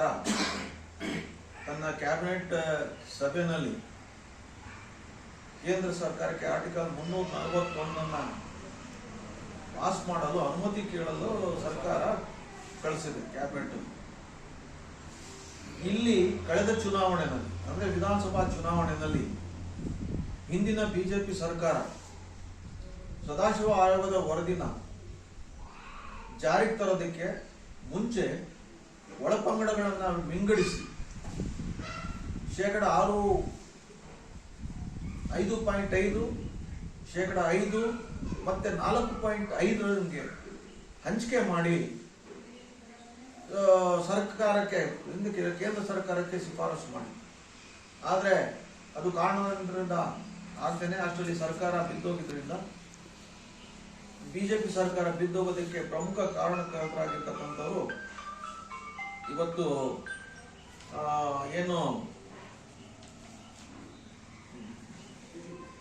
ಸರ್ಕಾರ ತನ್ನ ಕ್ಯಾಬಿನೆಟ್ ಸಭೆಯಲ್ಲಿ ಕೇಂದ್ರ ಸರ್ಕಾರಕ್ಕೆ ಆರ್ಟಿಕಲ್ ಮುನ್ನೂರ ನಲವತ್ತೊಂದನ್ನ ಪಾಸ್ ಮಾಡಲು ಅನುಮತಿ ಕೇಳಲು ಸರ್ಕಾರ ಕಳಿಸಿದೆ ಕ್ಯಾಬಿನೆಟ್. ಇಲ್ಲಿ ಕಳೆದ ಚುನಾವಣೆಯಲ್ಲಿ ಅಂದ್ರೆ ವಿಧಾನಸಭಾ ಚುನಾವಣೆಯಲ್ಲಿ ಹಿಂದಿನ ಬಿಜೆಪಿ ಸರ್ಕಾರ ಸದಾಶಿವ ಆಯೋಗದ ವರದಿನ ಜಾರಿಗೆ ತರೋದಕ್ಕೆ ಮುಂಚೆ ಒಳಪಂಗಡಗಳನ್ನ ವಿಂಗಡಿಸಿ ಶೇಕಡ ಆರು, ಐದು ಪಾಯಿಂಟ್ ಐದು, ಶೇಕಡ ಐದು, ಮತ್ತೆ ನಾಲ್ಕು ಪಾಯಿಂಟ್ ಐದರಂಗೆ ಹಂಚಿಕೆ ಮಾಡಿ ಸರ್ಕಾರಕ್ಕೆ ಕೇಂದ್ರ ಸರ್ಕಾರಕ್ಕೆ ಶಿಫಾರಸು ಮಾಡಿ. ಆದರೆ ಅದು ಕಾರಣದಿಂದ ಆಗ್ತೇನೆ ಅಷ್ಟರಲ್ಲಿ ಸರ್ಕಾರ ಬಿದ್ದೋಗಿದ್ದರಿಂದ ಬಿಜೆಪಿ ಸರ್ಕಾರ ಬಿದ್ದೋಗೋದಕ್ಕೆ ಪ್ರಮುಖ ಕಾರಣಕರ್ತರಾಗಿರ್ತಕ್ಕಂಥವ್ರು ಇವತ್ತು ಏನು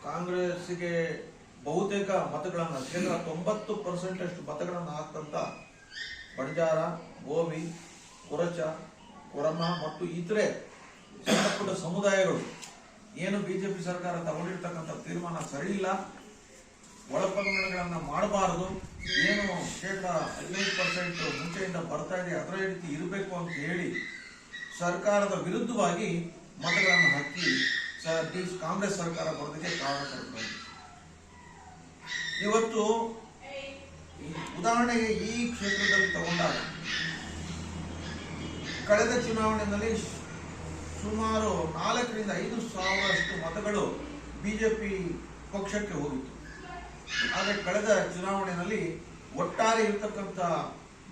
ಕಾಂಗ್ರೆಸ್ಗೆ ಬಹುತೇಕ ಮತಗಳನ್ನ ಶೇಕಡ ತೊಂಬತ್ತು ಪರ್ಸೆಂಟ್ ಅಷ್ಟು ಮತಗಳನ್ನು ಹಾಕಂತ ಬಂಜಾರ ಗೋವಿ, ಕೊರಚ, ಕೊರಮ ಮತ್ತು ಇತರೆ ಸಣ್ಣ ಪುಟ್ಟ ಸಮುದಾಯಗಳು ಏನು ಬಿಜೆಪಿ ಸರ್ಕಾರ ತಗೊಂಡಿರ್ತಕ್ಕಂಥ ತೀರ್ಮಾನ ಸರಿ ಇಲ್ಲ ಒಳಪಂಗಡಗಳನ್ನ ಮಾಡಬಾರದು. ಏನು ಶೇಕಡ ಹದಿನೈದು ಪರ್ಸೆಂಟ್ ಮುಂಚೆಯಿಂದ ಬರ್ತಾ ಇದೆ, ಅದರ ರೀತಿ ಇರಬೇಕು ಅಂತ ಹೇಳಿ ಸರ್ಕಾರದ ವಿರುದ್ಧವಾಗಿ ಮತಗಳನ್ನು ಹಾಕಿ ಕಾಂಗ್ರೆಸ್ ಸರ್ಕಾರ ಬರೋದಕ್ಕೆ ಕಾರಣಕರ್ತರು ಇವತ್ತು ಈ ಉದಾಹರಣೆಗೆ ಈ ಕ್ಷೇತ್ರದಲ್ಲಿ ತಗೊಂಡಾಗ ಕಳೆದ ಚುನಾವಣೆಯಲ್ಲಿ ಸುಮಾರು ನಾಲ್ಕರಿಂದ ಐದು ಸಾವಿರಷ್ಟು ಮತಗಳು ಬಿಜೆಪಿ ಪಕ್ಷಕ್ಕೆ ಹೋಗಿತ್ತು. ಆದರೆ ಕಳೆದ ಚುನಾವಣೆಯಲ್ಲಿ ಒಟ್ಟಾರೆ ಇರತಕ್ಕಂಥ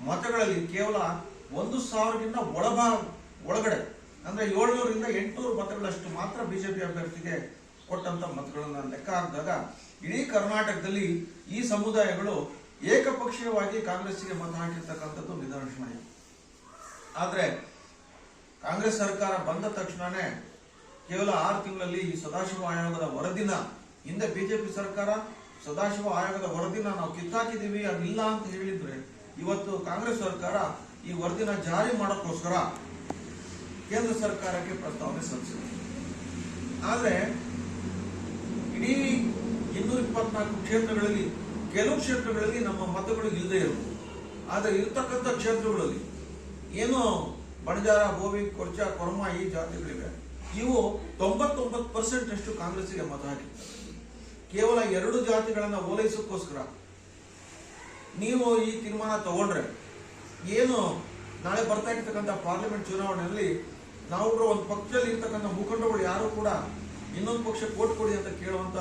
ಮತಗಳಲ್ಲಿ ಕೇವಲ ಒಂದು ಸಾವಿರಕ್ಕಿಂತ ಒಳಭಾ ಒಳಗಡೆ, ಅಂದರೆ ಏಳ್ನೂರಿಂದ ಎಂಟುನೂರು ಮತಗಳಷ್ಟು ಮಾತ್ರ ಬಿಜೆಪಿ ಅಭ್ಯರ್ಥಿಗೆ ಕೊಟ್ಟಂಥ ಮತಗಳನ್ನು ಲೆಕ್ಕ ಹಾಕಿದಾಗ ಇಡೀ ಕರ್ನಾಟಕದಲ್ಲಿ ಈ ಸಮುದಾಯಗಳು ಏಕಪಕ್ಷೀಯವಾಗಿ ಕಾಂಗ್ರೆಸ್ಸಿಗೆ ಮತ ಹಾಕಿರ್ತಕ್ಕಂಥದ್ದು ನಿದರ್ಶನ ಆದರೆ ಕಾಂಗ್ರೆಸ್ ಸರ್ಕಾರ ಬಂದ ತಕ್ಷಣವೇ ಕೇವಲ ಆರು ತಿಂಗಳಲ್ಲಿ ಈ ಸದಾಶಿವ ಆಯೋಗದ ವರದಿನ ಹಿಂದೆ ಬಿಜೆಪಿ ಸರ್ಕಾರ ಸದಾಶಿವ ಆಯೋಗದ ವರದಿನ ನಾವು ಕಿತ್ತಾಕಿದೀವಿ ಅದಿಲ್ಲ ಅಂತ ಹೇಳಿದ್ರೆ ಇವತ್ತು ಕಾಂಗ್ರೆಸ್ ಸರ್ಕಾರ ಈ ವರದಿನ ಜಾರಿ ಮಾಡೋಕ್ಕೋಸ್ಕರ ಕೇಂದ್ರ ಸರ್ಕಾರಕ್ಕೆ ಪ್ರಸ್ತಾವನೆ ಸಲ್ಲಿಸಿದೆ. ಆದರೆ ಇಡೀ ಇನ್ನೂರ ಇಪ್ಪತ್ನಾಲ್ಕು ಕ್ಷೇತ್ರಗಳಲ್ಲಿ, ಕೆಲವು ಕ್ಷೇತ್ರಗಳಲ್ಲಿ ನಮ್ಮ ಮತಗಳು ಇಲ್ಲದೆ ಇರಬಹುದು ಆದರೆ ಇರತಕ್ಕಂಥ ಕ್ಷೇತ್ರಗಳಲ್ಲಿ ಏನು ಬಣಜಾರ, ಗೋವಿ, ಕೊರ್ಚಾ ಕೊರ್ಮ ಈ ಜಾತಿಗಳಿವೆ. ಇವು ತೊಂಬತ್ತೊಂಬತ್ತು ಪರ್ಸೆಂಟ್ ಅಷ್ಟು ಕಾಂಗ್ರೆಸ್ಸಿಗೆ ಮತ ಹಾಕಿದ್ದಾರೆ. ಕೇವಲ ಎರಡು ಜಾತಿಗಳನ್ನ ಓಲೈಸೋಕ್ಕೋಸ್ಕರ ನೀವು ಈ ತೀರ್ಮಾನ ತಗೊಂಡ್ರೆ ಏನು ನಾಳೆ ಬರ್ತಾ ಇರ್ತಕ್ಕಂಥ ಪಾರ್ಲಿಮೆಂಟ್ ಚುನಾವಣೆಯಲ್ಲಿ ನಾವು ಒಂದು ಪಕ್ಷದಲ್ಲಿ ಇರ್ತಕ್ಕಂಥ ಮುಖಂಡಗಳು ಯಾರು ಕೂಡ ಇನ್ನೊಂದು ಪಕ್ಷ ಕೋಟ್ ಕೊಡಿ ಅಂತ ಕೇಳುವಂತ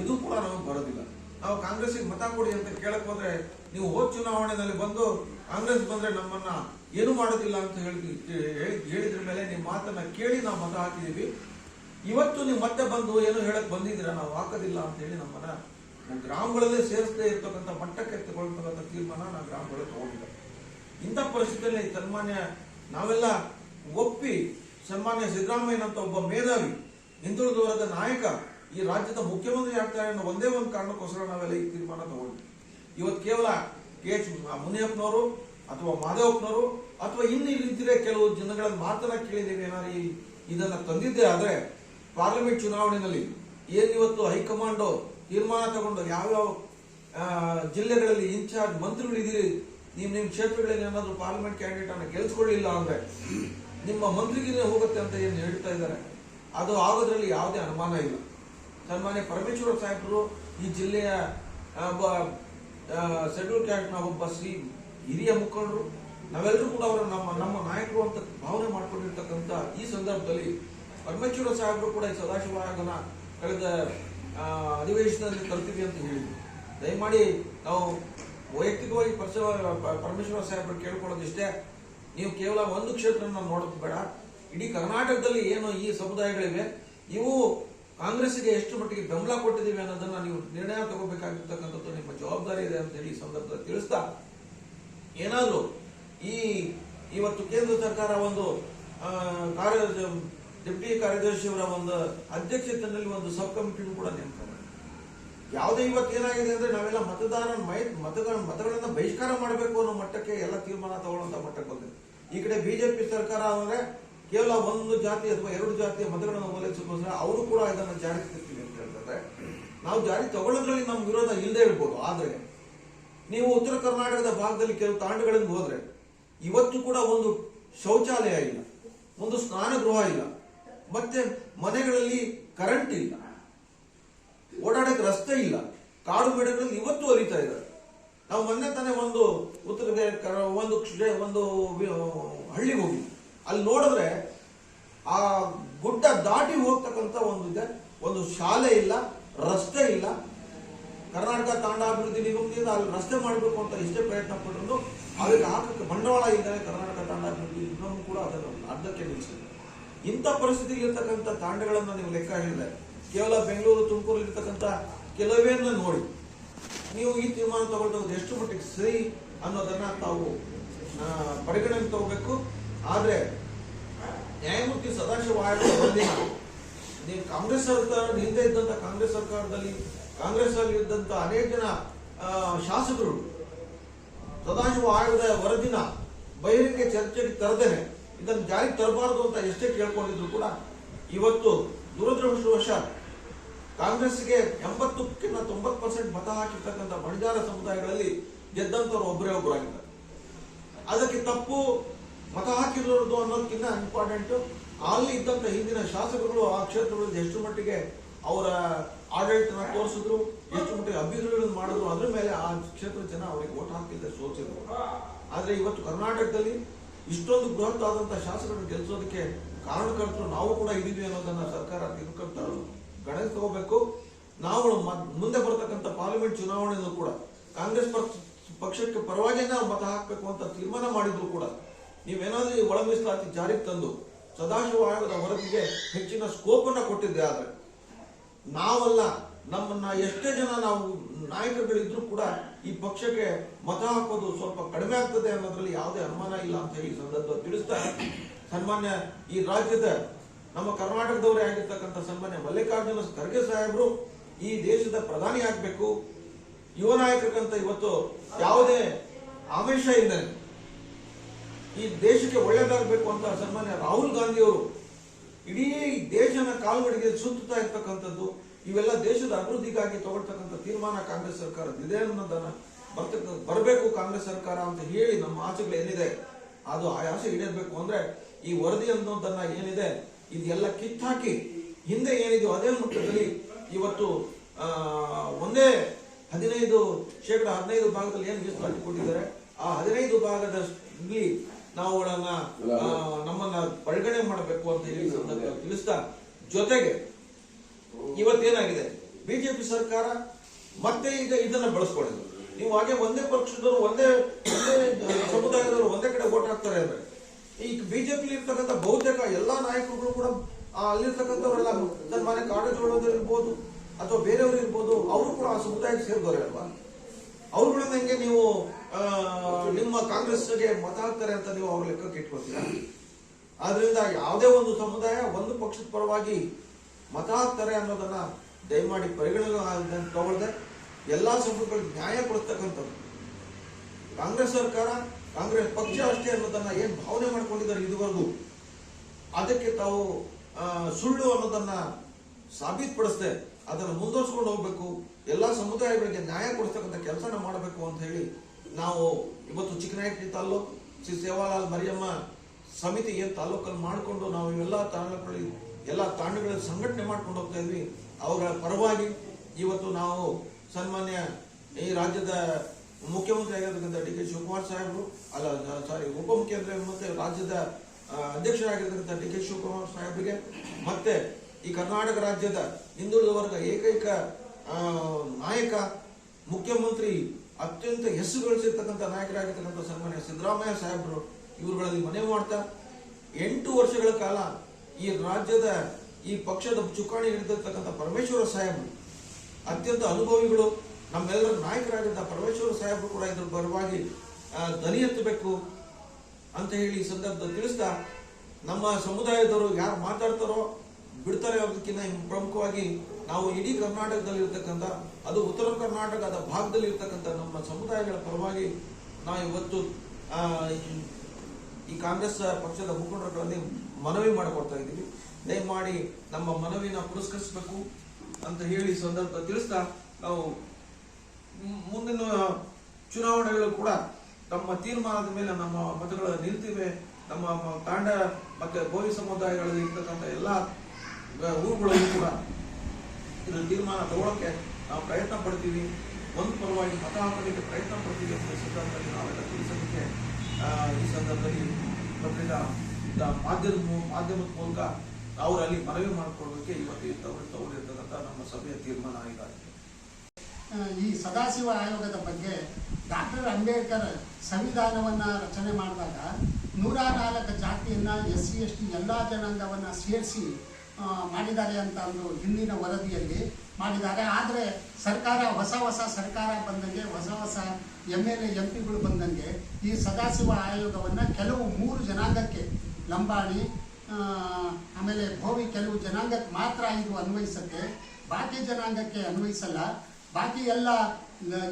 ಇದು ಕೂಡ ನಮಗೆ ಬರೋದಿಲ್ಲ. ನಾವು ಕಾಂಗ್ರೆಸ್ಗೆ ಮತ ಕೊಡಿ ಅಂತ ಕೇಳಕ್ ಹೋದ್ರೆ ನೀವು ಹೋದ ಚುನಾವಣೆಯಲ್ಲಿ ಬಂದು ಕಾಂಗ್ರೆಸ್ ಬಂದ್ರೆ ನಮ್ಮನ್ನ ಏನು ಮಾಡೋದಿಲ್ಲ ಅಂತ ಹೇಳಿ- ಹೇಳಿದ್ರ ಮೇಲೆ ನಿಮ್ಮ ಮಾತನ್ನ ಕೇಳಿ ನಾವು ಮತ ಹಾಕಿದೀವಿ ಇವತ್ತು ನೀವು ಮತ್ತೆ ಬಂದು ಏನು ಹೇಳಕ್ ಬಂದಿದ್ದೀರಾ? ನಾವು ಹಾಕೋದಿಲ್ಲ ಅಂತ ಹೇಳಿ ನಮ್ಮನ್ನ ಗ್ರಾಮಗಳಲ್ಲೇ ಸೇರಿಸದೇ ಇರ್ತಕ್ಕಂಥ ಮಟ್ಟಕ್ಕೆ ತಗೊಳ್ತಕ್ಕಂಥ ತೀರ್ಮಾನ ನಾವು ಗ್ರಾಮಗಳಲ್ಲಿ ತಗೊಂಡಿಲ್ಲ. ಇಂಥ ಪರಿಸ್ಥಿತಿಯಲ್ಲಿ ಸನ್ಮಾನ್ಯ ನಾವೆಲ್ಲ ಒಪ್ಪಿ ಸನ್ಮಾನ್ಯ ಸಿದ್ದರಾಮಯ್ಯನಂತ ಒಬ್ಬ ಮೇಧಾವಿ ಹಿಂದುಳಿದ ವರ್ಗದ ನಾಯಕ, ಈ ರಾಜ್ಯದ ಮುಖ್ಯಮಂತ್ರಿ ಆಗ್ತಾರೆ ಅನ್ನೋ ಒಂದೇ ಒಂದು ಕಾರಣಕ್ಕೋಸ್ಕರ ನಾವೆಲ್ಲ ಈ ತೀರ್ಮಾನ ತಗೊಂಡ್ವಿ ಇವತ್ತು ಕೇವಲ ಕೆ ಎಚ್ ಮುನಿಯಪ್ಪನವರು ಅಥವಾ ಮಾದೇವಪ್ಪನವರು ಅಥವಾ ಇನ್ನು ಇಲ್ಲಿದ್ದರೆ ಕೆಲವು ಜನಗಳನ್ನು ಮಾತನ್ನ ಕೇಳಿದ್ದೇವೆ ಏನಾದ್ರು ಈ ಇದನ್ನು ತಂದಿದ್ದೇ ಆದ್ರೆ ಪಾರ್ಲಿಮೆಂಟ್ ಚುನಾವಣೆಯಲ್ಲಿ ಏನು ಇವತ್ತು ಹೈಕಮಾಂಡ್ ತೀರ್ಮಾನ ತಗೊಂಡು ಯಾವ್ಯಾವ ಜಿಲ್ಲೆಗಳಲ್ಲಿ ಇನ್ಚಾರ್ಜ್ ಮಂತ್ರಿಗಳಿದ್ದೀರಿ ನೀವು ನಿಮ್ಮ ಕ್ಷೇತ್ರಗಳಲ್ಲಿ ಏನಾದರೂ ಪಾರ್ಲಿಮೆಂಟ್ ಕ್ಯಾಂಡಿಡೇಟ್ ಅನ್ನ ಗೆಲ್ಸ್ಕೊಳ್ಳಿಲ್ಲ ಅಂದ್ರೆ ನಿಮ್ಮ ಮಂತ್ರಿಗಿನೇ ಹೋಗುತ್ತೆ ಅಂತ ಏನು ಹೇಳ್ತಾ ಇದ್ದಾರೆ? ಅದು ಆಗೋದ್ರಲ್ಲಿ ಯಾವುದೇ ಅನುಮಾನ ಇಲ್ಲ. ಸನ್ಮಾನ್ಯ ಪರಮೇಶ್ವರ ಸಾಹೇಬರು ಈ ಜಿಲ್ಲೆಯ ಶೆಡ್ಯೂಲ್ ಕ್ಯಾಸ್ಟ್ನ ಒಬ್ಬ ಶ್ರೀ ಹಿರಿಯ ಮುಖಂಡರು, ನಾವೆಲ್ಲರೂ ಕೂಡ ಅವರ ನಮ್ಮ ನಮ್ಮ ನಾಯಕರು ಅಂತ ಭಾವನೆ ಮಾಡ್ಕೊಂಡಿರ್ತಕ್ಕಂಥ ಈ ಸಂದರ್ಭದಲ್ಲಿ ಪರಮೇಶ್ವರ ಸಾಹೇಬರು ಕೂಡ ಈ ಸದಾಶಿವ ಆಯೋಗನ ಕಳೆದ ಅಧಿವೇಶನದಲ್ಲಿ ತರ್ತೀವಿ ಅಂತ ಹೇಳಿದ್ರು. ದಯಮಾಡಿ ನಾವು ವೈಯಕ್ತಿಕವಾಗಿ ಪರಮೇಶ್ವರ ಪರಮೇಶ್ವರ ಸಾಹೇಬರು ಕೇಳ್ಕೊಳ್ಳೋದಿಷ್ಟೇ. ನೀವು ಕೇವಲ ಒಂದು ಕ್ಷೇತ್ರನ ನೋಡೋದು ಬೇಡ. ಇಡೀ ಕರ್ನಾಟಕದಲ್ಲಿ ಏನು ಈ ಸಮುದಾಯಗಳಿವೆ ಇವು ಕಾಂಗ್ರೆಸ್ಗೆ ಎಷ್ಟು ಮಟ್ಟಿಗೆ ಬೆಂಬಲ ಕೊಟ್ಟಿದ್ದೀವಿ ಅನ್ನೋದನ್ನ ನೀವು ನಿರ್ಣಯ ತಗೋಬೇಕಾಗಿರ್ತಕ್ಕಂಥದ್ದು ನಿಮ್ಮ ಜವಾಬ್ದಾರಿ ಇದೆ ಅಂತ ಹೇಳಿ ಈ ಸಂದರ್ಭದಲ್ಲಿ ತಿಳಿಸ್ತಾ, ಏನಾದರೂ ಈ, ಇವತ್ತು ಕೇಂದ್ರ ಸರ್ಕಾರ ಒಂದು ಕಾರ್ಯ ಡೆಪ್ಟಿ ಕಾರ್ಯದರ್ಶಿಯವರ ಒಂದು ಅಧ್ಯಕ್ಷತೆಯಲ್ಲಿ ಒಂದು ಸಬ್ ಕಮಿಟಿನೂ ಕೂಡ ನೇಮಕ ಯಾವುದೇ ಇವತ್ತು ಏನಾಗಿದೆ ಅಂದ್ರೆ ನಾವೆಲ್ಲ ಮತದಾರ ಮೈ ಮತಗಳ ಮತಗಳನ್ನ ಬಹಿಷ್ಕಾರ ಮಾಡಬೇಕು ಅನ್ನೋ ಮಟ್ಟಕ್ಕೆ ಎಲ್ಲ ತೀರ್ಮಾನ ತಗೊಳ್ಳುವಂತ ಮಟ್ಟಕ್ಕೆ ಬಂದಿದೆ. ಈ ಕಡೆ ಬಿಜೆಪಿ ಸರ್ಕಾರ ಅಂದ್ರೆ ಕೇವಲ ಒಂದು ಜಾತಿ ಅಥವಾ ಎರಡು ಜಾತಿಯ ಮತಗಳನ್ನು ಓಲೈಸೋಸ್ಕರ ಅವರು ಕೂಡ ಇದನ್ನು ಜಾರಿ ತರ್ತೀವಿ ಅಂತ ಹೇಳ್ತಾರೆ. ನಾವು ಜಾರಿ ತಗೊಳ್ಳೋದ್ರಲ್ಲಿ ನಮ್ಮ ವಿರೋಧ ಇಲ್ಲದೆ ಇರ್ಬೋದು. ಆದ್ರೆ ನೀವು ಉತ್ತರ ಕರ್ನಾಟಕದ ಭಾಗದಲ್ಲಿ ಕೆಲವು ತಾಂಡಗಳನ್ನು ಹೋದ್ರೆ ಇವತ್ತು ಕೂಡ ಒಂದು ಶೌಚಾಲಯ ಇಲ್ಲ, ಒಂದು ಸ್ನಾನ ಗೃಹ ಇಲ್ಲ ಮತ್ತೆ ಮನೆಗಳಲ್ಲಿ ಕರೆಂಟ್ ಇಲ್ಲ. ಓಡಾಡಕ್ಕೆ ರಸ್ತೆ ಇಲ್ಲ. ಕಾಡು ಬೇಡಗಳಲ್ಲಿ ಇವತ್ತು ಅರಿತಾ ಇದ್ದಾರೆ. ನಾವು ಮೊನ್ನೆ ತಾನೇ ಒಂದು ಉತ್ತರ ಒಂದು ಒಂದು ಹಳ್ಳಿಗೆ ಹೋಗಿ ಅಲ್ಲಿ ನೋಡಿದ್ರೆ ಆ ಗುಡ್ಡ ದಾಟಿ ಹೋಗ್ತಕ್ಕಂಥ ಒಂದು ಇದೆ. ಒಂದು ಶಾಲೆ ಇಲ್ಲ, ರಸ್ತೆ ಇಲ್ಲ. ಕರ್ನಾಟಕ ತಾಂಡ ಅಭಿವೃದ್ಧಿ ನಿಗಮದಿಂದ ಅಲ್ಲಿ ರಸ್ತೆ ಮಾಡಬೇಕು ಅಂತ ಎಷ್ಟೇ ಪ್ರಯತ್ನ ಪಟ್ಟರು ಅದಕ್ಕೆ ಹಾಕಕ್ಕೆ ಬಂಡವಾಳ ಇದ್ದಾರೆ ಕರ್ನಾಟಕ ತಾಂಡ ಅಭಿವೃದ್ಧಿ ನಿಗಮ ಕೂಡ ಅದನ್ನು ಅರ್ಧಕ್ಕೆ ನಿಲ್ಲಿಸಿದೆ. ಇಂಥ ಪರಿಸ್ಥಿತಿಗೆ ಇರ್ತಕ್ಕಂಥ ತಾಂಡಗಳನ್ನು ನೀವು ಲೆಕ್ಕ ಹೇಳಿದ್ರೆ, ಕೇವಲ ಬೆಂಗಳೂರು ತುಮಕೂರು ಇರ್ತಕ್ಕಂಥ ಕೆಲವೇನ ನೋಡಿ, ನೀವು ಈ ತೀರ್ಮಾನ ತಗೊಳ್ತಕ್ಕಂಥ ಎಷ್ಟು ಮಟ್ಟಿಗೆ ಸರಿ ಅನ್ನೋದನ್ನ ತಾವು ಪರಿಗಣನೆ ತಗೋಬೇಕು. ಆದ್ರೆ, ನ್ಯಾಯಮೂರ್ತಿ ಸದಾಶಿವ ಆಯೋಗ ನೀವು ಕಾಂಗ್ರೆಸ್ ಸರ್ಕಾರದ ಹಿಂದೆ ಇದ್ದಂತ ಕಾಂಗ್ರೆಸ್ ಸರ್ಕಾರದಲ್ಲಿ, ಕಾಂಗ್ರೆಸ್ ಅಲ್ಲಿ ಇದ್ದಂತ ಅನೇಕ ಜನ ಶಾಸಕರು ಸದಾಶಿವ ಆಯೋಗದ ವರದಿನ ಬಹಿರಂಗ ಚರ್ಚೆಗೆ ತರದೇನೆ. ಇದನ್ನು ಜಾರಿಗೆ ತರಬಾರದು ಅಂತ ಎಷ್ಟೇ ಕೇಳ್ಕೊಂಡಿದ್ರು ಕೂಡ ಇವತ್ತು ದುರದೃಷ್ಟವಶ ಕಾಂಗ್ರೆಸ್ಗೆ ಎಂಬತ್ತಕ್ಕಿಂತ ತೊಂಬತ್ತು ಪರ್ಸೆಂಟ್ ಮತ ಹಾಕಿರ್ತಕ್ಕಂಥ ಬಣಜಾರ ಸಮುದಾಯಗಳಲ್ಲಿ ಗೆದ್ದಂಥವ್ರು ಒಬ್ಬರೇ ಒಬ್ಬರಾಗಿದ್ದಾರೆ ಅದಕ್ಕೆ ತಪ್ಪು ಮತ ಹಾಕಿರೋದು ಅನ್ನೋದಕ್ಕಿಂತ ಇಂಪಾರ್ಟೆಂಟ್ ಅಲ್ಲಿ ಇದ್ದಂಥ ಹಿಂದಿನ ಶಾಸಕರು ಆ ಕ್ಷೇತ್ರಗಳಲ್ಲಿ ಎಷ್ಟು ಮಟ್ಟಿಗೆ ಅವರ ಆಡಳಿತನ ತೋರಿಸಿದ್ರು, ಎಷ್ಟು ಮಟ್ಟಿಗೆ ಅಭಿವೃದ್ಧಿಗಳನ್ನು ಮಾಡಿದ್ರು, ಅದ್ರ ಮೇಲೆ ಆ ಕ್ಷೇತ್ರದ ಜನ ಅವರಿಗೆ ಓಟ್ ಹಾಕಿದ್ದೆ ಸೋಚಿದ್ರು ಆದರೆ ಇವತ್ತು ಕರ್ನಾಟಕದಲ್ಲಿ ಇಷ್ಟೊಂದು ಬೃಹತ್ ಆದಂತಹ ಶಾಸಕರನ್ನು ಗೆಲ್ಲಿಸೋದಕ್ಕೆ ಕಾರಣಕರ್ತರು ನಾವು ಕೂಡ ಇದ್ದೀವಿ ಅನ್ನೋದನ್ನ ಸರ್ಕಾರ ತಿಳ್ಕೊಂತ ಗಣನೆ ತಗೋಬೇಕು. ನಾವು ಮುಂದೆ ಬರ್ತಕ್ಕಂಥ ಪಾರ್ಲಿಮೆಂಟ್ ಚುನಾವಣೆಯಲ್ಲೂ ಕೂಡ ಕಾಂಗ್ರೆಸ್ ಪಕ್ಷ ಪಕ್ಷಕ್ಕೆ ಪರವಾಗಿ ನಾವು ಮತ ಹಾಕಬೇಕು ಅಂತ ತೀರ್ಮಾನ ಮಾಡಿದ್ರು ಕೂಡ ನೀವೇನಾದ್ರೂ ಒಳ ಮೀಸಲಾತಿ ಜಾರಿಗೆ ತಂದು ಸದಾಶಿವ ಆಯೋಗದ ವರದಿಗೆ ಹೆಚ್ಚಿನ ಸ್ಕೋಪ್ ಅನ್ನ ಕೊಟ್ಟಿದ್ದೆ ಆದ್ರೆ ನಾವಲ್ಲ ನಮ್ಮನ್ನ ಎಷ್ಟೇ ಜನ ನಾವು ನಾಯಕರುಗಳಿದ್ರು ಕೂಡ ಈ ಪಕ್ಷಕ್ಕೆ ಮತ ಹಾಕೋದು ಸ್ವಲ್ಪ ಕಡಿಮೆ ಆಗ್ತದೆ ಅನ್ನೋದ್ರಲ್ಲಿ ಯಾವುದೇ ಅನುಮಾನ ಇಲ್ಲ ಅಂತ ಹೇಳಿ ಸಂದರ್ಭ ತಿಳಿಸ್ತಾ ಸನ್ಮಾನ್ಯ ಈ ರಾಜ್ಯದ ನಮ್ಮ ಕರ್ನಾಟಕದವರೇ ಆಗಿರ್ತಕ್ಕಂಥ ಸನ್ಮಾನ್ಯ ಮಲ್ಲಿಕಾರ್ಜುನ ಖರ್ಗೆ ಸಾಹೇಬರು ಈ ದೇಶದ ಪ್ರಧಾನಿ ಆಗ್ಬೇಕು. ಯುವ ನಾಯಕರಿಗಂತ ಇವತ್ತು ಯಾವುದೇ ಆಮಿಷ ಇಲ್ಲ ಈ ದೇಶಕ್ಕೆ ಒಳ್ಳೇದಾಗಬೇಕು ಅಂತ ಸನ್ಮಾನ್ಯ ರಾಹುಲ್ ಗಾಂಧಿಯವರು ಇಡೀ ದೇಶನ ಕಾಲ್ಗಡಿಗೆ ಸುತ್ತುತ್ತಾ ಇರ್ತಕ್ಕಂಥದ್ದು ಇವೆಲ್ಲ ದೇಶದ ಅಭಿವೃದ್ಧಿಗಾಗಿ ತಗೊಳ್ತಕ್ಕಂಥ ತೀರ್ಮಾನ ಕಾಂಗ್ರೆಸ್ ಸರ್ಕಾರದಿದೆ ಅನ್ನೋದನ್ನ ಬರ್ತಕ್ಕ ಬರಬೇಕು ಕಾಂಗ್ರೆಸ್ ಸರ್ಕಾರ ಅಂತ ಹೇಳಿ ನಮ್ಮ ಆಸೆಗಳು ಏನಿದೆ, ಅದು ಆ ಆಸೆ ಈಡೇರ್ಬೇಕು ಅಂದ್ರೆ ಈ ವರದಿ ಅನ್ನೋದನ್ನ ಏನಿದೆ, ಇದೆಲ್ಲ ಕಿತ್ತಾಕಿ, ಹಿಂದೆ ಏನಿದೆಯೋ ಅದೇ ಮಟ್ಟದಲ್ಲಿ ಇವತ್ತು ಒಂದೇ ಹದಿನೈದು ಶೇಕಡ ಹದಿನೈದು ಭಾಗದಲ್ಲಿ ಏನು ಮೀಸಲಾತಿ ಕೊಟ್ಟಿದ್ದಾರೆ ಆ ಹದಿನೈದು ಭಾಗದಲ್ಲಿ ನಾವುಗಳನ್ನ ನಮ್ಮನ್ನ ಪರಿಗಣನೆ ಮಾಡಬೇಕು ಅಂತ ಹೇಳಿ ತಿಳಿಸ್ತಾ, ಜೊತೆಗೆ ಇವತ್ತೇನಾಗಿದೆ? ಬಿಜೆಪಿ ಸರ್ಕಾರ ಮತ್ತೆ ಈಗ ಇದನ್ನ ಬಳಸ್ಕೊಂಡಿದ್ರು ನೀವು ಹಾಗೆ ಒಂದೇ ಪಕ್ಷದವರು, ಒಂದೇ ಒಂದೇ ಸಮುದಾಯದವರು ಒಂದೇ ಕಡೆ ಓಟ್ ಹಾಕ್ತಾರೆ ಅಂದ್ರೆ, ಈ ಬಿಜೆಪಿ ಇರ್ತಕ್ಕಂಥ ಬಹುತೇಕ ಎಲ್ಲಾ ನಾಯಕರುಗಳು ಕೂಡ ಅಲ್ಲಿರ್ತಕ್ಕಂಥವರೆಲ್ಲ ಸನ್ಮಾನ್ಯ ಕಾಡಜೋಳವರು ಇರ್ಬೋದು, ಅಥವಾ ಬೇರೆಯವರು ಇರ್ಬೋದು, ಅವರು ಕೂಡ ಆ ಸಮುದಾಯಕ್ಕೆ ಸೇರಿದವರೇ ಅಲ್ವಾ? ಅವ್ರುಗಳನ್ನ ಹೆಂಗೆ ನೀವು ನಿಮ್ಮ ಕಾಂಗ್ರೆಸ್ಗೆ ಮತ ಹಾಕ್ತಾರೆ ಅಂತ ನೀವು ಅವ್ರ ಲೆಕ್ಕಕ್ಕೆ ಇಟ್ಕೊಳ್ತೀರಾ? ಆದ್ರಿಂದ ಯಾವುದೇ ಒಂದು ಸಮುದಾಯ ಒಂದು ಪಕ್ಷದ ಪರವಾಗಿ ಮತ ಆಗ್ತಾರೆ ಅನ್ನೋದನ್ನ ದಯಮಾಡಿ ಪರಿಗಣನೆ ತಗೊಳ್ದೆ ಎಲ್ಲಾ ಸಂಘಗಳಿಗೆ ನ್ಯಾಯ ಕೊಡ್ತಕ್ಕಂಥದ್ದು ಕಾಂಗ್ರೆಸ್ ಸರ್ಕಾರ, ಕಾಂಗ್ರೆಸ್ ಪಕ್ಷ ಅಷ್ಟೇ ಅನ್ನೋದನ್ನ ಏನ್ ಭಾವನೆ ಮಾಡ್ಕೊಂಡಿದ್ದಾರೆ ಇದುವರೆಗೂ? ಅದಕ್ಕೆ ತಾವು ಸುಳ್ಳು ಅನ್ನೋದನ್ನ ಸಾಬೀತುಪಡಿಸದೆ, ಅದನ್ನು ಮುಂದುವರ್ಸ್ಕೊಂಡು ಹೋಗ್ಬೇಕು, ಎಲ್ಲಾ ಸಮುದಾಯಗಳಿಗೆ ನ್ಯಾಯ ಕೊಡಿಸ್ತಕ್ಕಂಥ ಕೆಲಸನ ಮಾಡಬೇಕು ಅಂತ ಹೇಳಿ ನಾವು ಇವತ್ತು ಚಿಕ್ಕನಾಯಕಿ ತಾಲೂಕು ಶ್ರೀ ಸೇವಾಲಾಲ್ ಮರಿಯಮ್ಮ ಸಮಿತಿ ತಾಲೂಕಲ್ಲಿ ಮಾಡಿಕೊಂಡು ನಾವು ಇವೆಲ್ಲ ತಾಲೂಕುಗಳಲ್ಲಿ ಎಲ್ಲ ತಾಂಡಗಳಲ್ಲಿ ಸಂಘಟನೆ ಮಾಡ್ಕೊಂಡು ಹೋಗ್ತಾ ಇದ್ವಿ. ಅವರ ಪರವಾಗಿ ಇವತ್ತು ನಾವು ಸನ್ಮಾನ್ಯ ಈ ರಾಜ್ಯದ ಮುಖ್ಯಮಂತ್ರಿ ಆಗಿರ್ತಕ್ಕಂಥ ಡಿ ಕೆ ಶಿವಕುಮಾರ್ ಸಾಹೇಬರು, ಅಲ್ಲ, ಸಾರಿ, ಉಪಮುಖ್ಯಮಂತ್ರಿ ಮತ್ತೆ ರಾಜ್ಯದ ಅಧ್ಯಕ್ಷರಾಗಿರ್ತಕ್ಕಂಥ ಡಿ ಕೆ ಶಿವಕುಮಾರ್ ಸಾಹೇಬರಿಗೆ ಮತ್ತೆ ಈ ಕರ್ನಾಟಕ ರಾಜ್ಯದ ಹಿಂದುಳಿದ ವರ್ಗ ಏಕೈಕ ನಾಯಕ, ಮುಖ್ಯಮಂತ್ರಿ ಅತ್ಯಂತ ಹೆಸರು ಗಳಿಸಿರ್ತಕ್ಕಂಥ ನಾಯಕರಾಗಿರ್ತಕ್ಕಂಥ ಸನ್ಮಾನ್ಯ ಸಿದ್ದರಾಮಯ್ಯ ಸಾಹೇಬರು, ಇವರುಗಳಲ್ಲಿ ಮನವಿ ಮಾಡ್ತಾ ಎಂಟು ವರ್ಷಗಳ ಕಾಲ ಈ ರಾಜ್ಯದ, ಈ ಪಕ್ಷದ ಚುಕ್ಕಾಣಿ ಹಿಡಿದಿರ್ತಕ್ಕಂಥ ಪರಮೇಶ್ವರ ಸಾಹೇಬರು ಅತ್ಯಂತ ಅನುಭವಿಗಳು, ನಮ್ಮೆಲ್ಲರ ನಾಯಕರಾಗಿದ್ದ ಪರಮೇಶ್ವರ ಸಾಹೇಬರು ಕೂಡ ಇದ್ರ ಪರವಾಗಿ ದನಿ ಎತ್ತಬೇಕು ಅಂತ ಹೇಳಿ ಈ ಸಂದರ್ಭದಲ್ಲಿ ತಿಳಿಸ್ತಾ ನಮ್ಮ ಸಮುದಾಯದವರು ಯಾರು ಮಾತಾಡ್ತಾರೋ ಬಿಡ್ತಾರೆ ಅನ್ನೋದಕ್ಕಿಂತ ಪ್ರಮುಖವಾಗಿ ನಾವು ಇಡೀ ಕರ್ನಾಟಕದಲ್ಲಿ ಇರ್ತಕ್ಕಂಥ ಅದು ಉತ್ತರ ಕರ್ನಾಟಕದ ಭಾಗದಲ್ಲಿ ಇರ್ತಕ್ಕಂಥ ನಮ್ಮ ಸಮುದಾಯಗಳ ಪರವಾಗಿ ನಾವು ಇವತ್ತು ಈ ಕಾಂಗ್ರೆಸ್ ಪಕ್ಷದ ಮುಖಂಡರುಗಳಲ್ಲಿ ಮನವಿ ಮಾಡಿಕೊಡ್ತಾ ಇದ್ದೀವಿ. ದಯಮಾಡಿ ನಮ್ಮ ಮನವಿನ ಪುರಸ್ಕರಿಸಬೇಕು ಅಂತ ಹೇಳಿ ಸಂದರ್ಭ ತಿಳಿಸ್ತಾ ನಾವು ಮುಂದಿನ ಚುನಾವಣೆಗಳು ಕೂಡ ತಮ್ಮ ತೀರ್ಮಾನದ ಮೇಲೆ ನಮ್ಮ ಮತಗಳು ನಿಲ್ತಿವೆ. ನಮ್ಮ ತಾಂಡ ಮತ್ತೆ ಗೋವಿ ಸಮುದಾಯಗಳಲ್ಲಿ ಇರ್ತಕ್ಕಂಥ ಎಲ್ಲ ಊರುಗಳಲ್ಲಿ ಕೂಡ ಇದರ ತೀರ್ಮಾನ ತಗೊಳ್ಳೋಕ್ಕೆ ನಾವು ಪ್ರಯತ್ನ ಪಡ್ತೀವಿ. ಒಂದು ಪರವಾಗಿ ಮತ ಹಾಕೋದಕ್ಕೆ ಪ್ರಯತ್ನ ಪಡ್ತೀವಿ ಅಂತ ಸಂದರ್ಭದಲ್ಲಿ ನಾವೆಲ್ಲ ತಿಳಿಸೋದಕ್ಕೆ ಈ ಸಂದರ್ಭದಲ್ಲಿ ಪತ್ರಿಕಾ ಮಾಧ್ಯಮದ ಮಾಧ್ಯಮದ ಮೂಲಕ ಅವರಲ್ಲಿ ಮನವಿ ಮಾಡಿಕೊಳ್ಳೋದಕ್ಕೆ ಇವತ್ತು ತವರು ತಗೊಂಡಿರ್ತಕ್ಕಂಥ ನಮ್ಮ ಸಭೆಯ ತೀರ್ಮಾನ ಆಗಿದೆ ಈ ಸದಾಶಿವ ಆಯೋಗದ ಬಗ್ಗೆ ಡಾಕ್ಟರ್ ಅಂಬೇಡ್ಕರ್ ಸಂವಿಧಾನವನ್ನು ರಚನೆ ಮಾಡಿದಾಗ ನೂರ ನಾಲ್ಕು ಜಾತಿಯನ್ನು ಎಸ್ ಸಿ ಎಸ್ ಟಿ ಎಲ್ಲ ಜನಾಂಗವನ್ನು ಸೇರಿಸಿ ಮಾಡಿದ್ದಾರೆ ಅಂತ ಒಂದು ಹಿಂದಿನ ವರದಿಯಲ್ಲಿ ಮಾಡಿದ್ದಾರೆ. ಆದರೆ ಸರ್ಕಾರ, ಹೊಸ ಹೊಸ ಸರ್ಕಾರ ಬಂದಂಗೆ, ಹೊಸ ಹೊಸ ಎಂ ಎಲ್ ಎ, ಎಂ ಪಿಗಳು ಬಂದಂಗೆ ಈ ಸದಾಶಿವ ಆಯೋಗವನ್ನು ಕೆಲವು ಮೂರು ಜನಾಂಗಕ್ಕೆ ಲಂಬಾಣಿ ಆಮೇಲೆ ಭೋವಿ ಕೆಲವು ಜನಾಂಗಕ್ಕೆ ಮಾತ್ರ ಇದು ಅನ್ವಯಿಸುತ್ತೆ. ಬಾಕಿ ಜನಾಂಗಕ್ಕೆ ಅನ್ವಯಿಸಲ್ಲ. ಬಾಕಿ ಎಲ್ಲ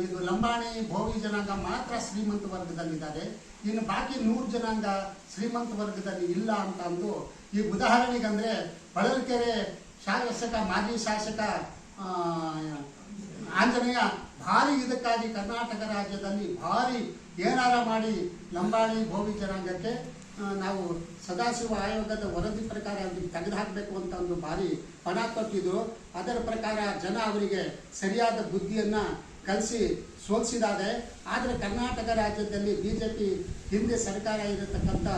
ಇದು ಲಂಬಾಣಿ, ಭೋವಿ ಜನಾಂಗ ಮಾತ್ರ ಶ್ರೀಮಂತ ವರ್ಗದಲ್ಲಿದ್ದಾರೆ. ಇನ್ನು ಬಾಕಿ ನೂರು ಜನಾಂಗ ಶ್ರೀಮಂತ ವರ್ಗದಲ್ಲಿ ಇಲ್ಲ ಅಂತ ಅಂದು ಈ ಉದಾಹರಣೆಗಂದ್ರೆ ಹೊಳಲ್ಕೆರೆ ಶಾಸಕ, ಮಾಜಿ ಶಾಸಕ ಆಂಜನೇಯ ಭಾರಿ ಇದಕ್ಕಾಗಿ ಕರ್ನಾಟಕ ರಾಜ್ಯದಲ್ಲಿ ಭಾರಿ ಏನಾರ ಮಾಡಿ ಲಂಬಾಣಿ, ಭೋವಿ ಜನಾಂಗಕ್ಕೆ ನಾವು ಸದಾಶಿವ ಆಯೋಗದ ವರದಿ ಪ್ರಕಾರ ಅದನ್ನು ತೆಗೆದುಹಾಕಬೇಕು ಅಂತ ಒಂದು ಭಾರಿ ಪಣ ಕೊಟ್ಟಿದ್ರು. ಅದರ ಪ್ರಕಾರ ಜನ ಅವರಿಗೆ ಸರಿಯಾದ ಬುದ್ಧಿಯನ್ನ ಕಲಿಸಿ ಸೋಲಿಸಿದ್ದಾರೆ ಆದರೆ ಕರ್ನಾಟಕ ರಾಜ್ಯದಲ್ಲಿ ಬಿಜೆಪಿ ಹಿಂದೆ ಸರ್ಕಾರ ಇರತಕ್ಕಂಥ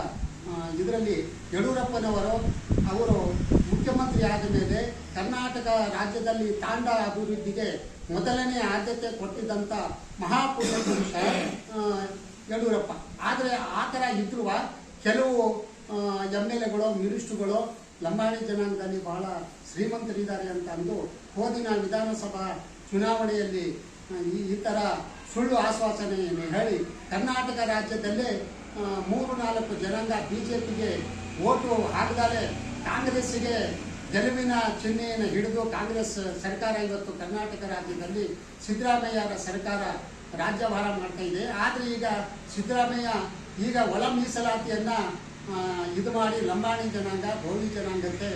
ಇದರಲ್ಲಿ ಯಡಿಯೂರಪ್ಪನವರು, ಅವರು ಮುಖ್ಯಮಂತ್ರಿ ಆದ ಮೇಲೆ ಕರ್ನಾಟಕ ರಾಜ್ಯದಲ್ಲಿ ತಾಂಡ ಅಭಿವೃದ್ಧಿಗೆ ಮೊದಲನೇ ಆದ್ಯತೆ ಕೊಟ್ಟಿದ್ದಂಥ ಮಹಾಪುರುಷ ಯಡಿಯೂರಪ್ಪ. ಆದರೆ ಆ ಥರ ಇದ್ರುವ ಕೆಲವು ಎಂ ಎಲ್ ಎಗಳು ಮಿನಿಸ್ಟ್ರುಗಳು ಲಂಬಾಣಿ ಜನಾಂಗದಲ್ಲಿ ಬಹಳ ಶ್ರೀಮಂತರಿದ್ದಾರೆ ಅಂತ ಅಂದು ಹೋದಿನ ವಿಧಾನಸಭಾ ಚುನಾವಣೆಯಲ್ಲಿ ಈ ಥರ ಸುಳ್ಳು ಆಶ್ವಾಸನೆಯನ್ನು ಹೇಳಿ ಕರ್ನಾಟಕ ರಾಜ್ಯದಲ್ಲೇ ಮೂರು ನಾಲ್ಕು ಜನಾಂಗ ಬಿ ಜೆ ಪಿಗೆ ಓಟು ಹಾಕಿದರೆ. ಕಾಂಗ್ರೆಸ್ಸಿಗೆ ಗೆಲುವಿನ ಚಿಹ್ನೆಯನ್ನು ಹಿಡಿದು ಕಾಂಗ್ರೆಸ್ ಸರ್ಕಾರ ಇವತ್ತು ಕರ್ನಾಟಕ ರಾಜ್ಯದಲ್ಲಿ ಸಿದ್ದರಾಮಯ್ಯರ ಸರ್ಕಾರ ರಾಜ್ಯಭಾರ ಮಾಡ್ತಾ ಇದೆ. ಆದರೆ ಈಗ ಸಿದ್ದರಾಮಯ್ಯ ಈಗ ಒಳ ಮೀಸಲಾತಿಯನ್ನು ಇದು ಮಾಡಿ ಲಂಬಾಣಿ ಜನಾಂಗ, ಭೋವಿ ಜನಾಂಗಕ್ಕೆ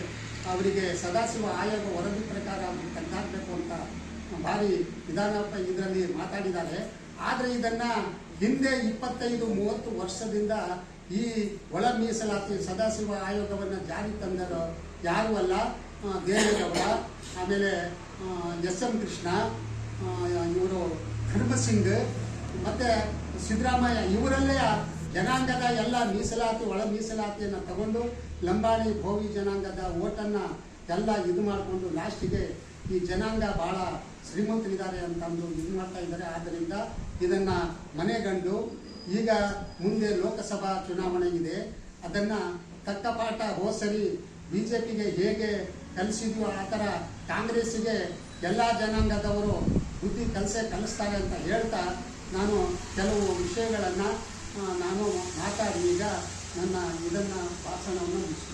ಅವರಿಗೆ ಸದಾಶಿವ ಆಯೋಗ ವರದಿ ಪ್ರಕಾರ ಅವರಿಗೆ ತೆಗೆದಾಕಬೇಕು ಅಂತ ಭಾರಿ ವಿಧಾನ ಇದರಲ್ಲಿ ಮಾತಾಡಿದ್ದಾರೆ. ಆದರೆ ಇದನ್ನ ಹಿಂದೆ ಇಪ್ಪತ್ತೈದು, ಮೂವತ್ತು ವರ್ಷದಿಂದ ಈ ಒಳ ಮೀಸಲಾತಿ ಸದಾಶಿವ ಆಯೋಗವನ್ನು ಜಾರಿ ತಂದರು ಯಾರು ಅಲ್ಲ. ದೇವೇಗೌಡ, ಆಮೇಲೆ ಎಸ್ ಎಂ ಕೃಷ್ಣ ಇವರು ಧರ್ಮಸಿಂಗ್, ಮತ್ತೆ ಸಿದ್ದರಾಮಯ್ಯ, ಇವರಲ್ಲೇ ಜನಾಂಗದ ಎಲ್ಲ ಮೀಸಲಾತಿ, ಒಳ ಮೀಸಲಾತಿಯನ್ನು ತಗೊಂಡು ಲಂಬಾಣಿ ಭೋವಿ ಜನಾಂಗದ ಓಟನ್ನು ಎಲ್ಲ ಇದು ಮಾಡಿಕೊಂಡು ಲಾಸ್ಟಿಗೆ ಈ ಜನಾಂಗ ಭಾಳ ಶ್ರೀಮಂತರಿದ್ದಾರೆ ಅಂತಂದು ಇದು ಮಾಡ್ತಾ ಇದ್ದಾರೆ. ಆದ್ದರಿಂದ ಇದನ್ನು ಮನೆಗಂಡು ಈಗ ಮುಂದೆ ಲೋಕಸಭಾ ಚುನಾವಣೆ ಇದೆ. ಅದನ್ನ ತಕ್ಕ ಬಿ ಜೆ ಪಿಗೆ ಹೇಗೆ ಕಲಿಸಿದ್ವು ಆ ಥರ ಕಾಂಗ್ರೆಸ್ಸಿಗೆ ಎಲ್ಲ ಜನಾಂಗದವರು ಬುದ್ಧಿ ಕಲಿಸೇ ಕಲಿಸ್ತಾರೆ ಅಂತ ಹೇಳ್ತಾ ನಾನು ಕೆಲವು ವಿಷಯಗಳನ್ನು ನಾನು ಮಾತಾಡಿ ಈಗ ನನ್ನ ಇದನ್ನು ಭಾಷಣವನ್ನು ಮುಗಿಸ್ತೀನಿ.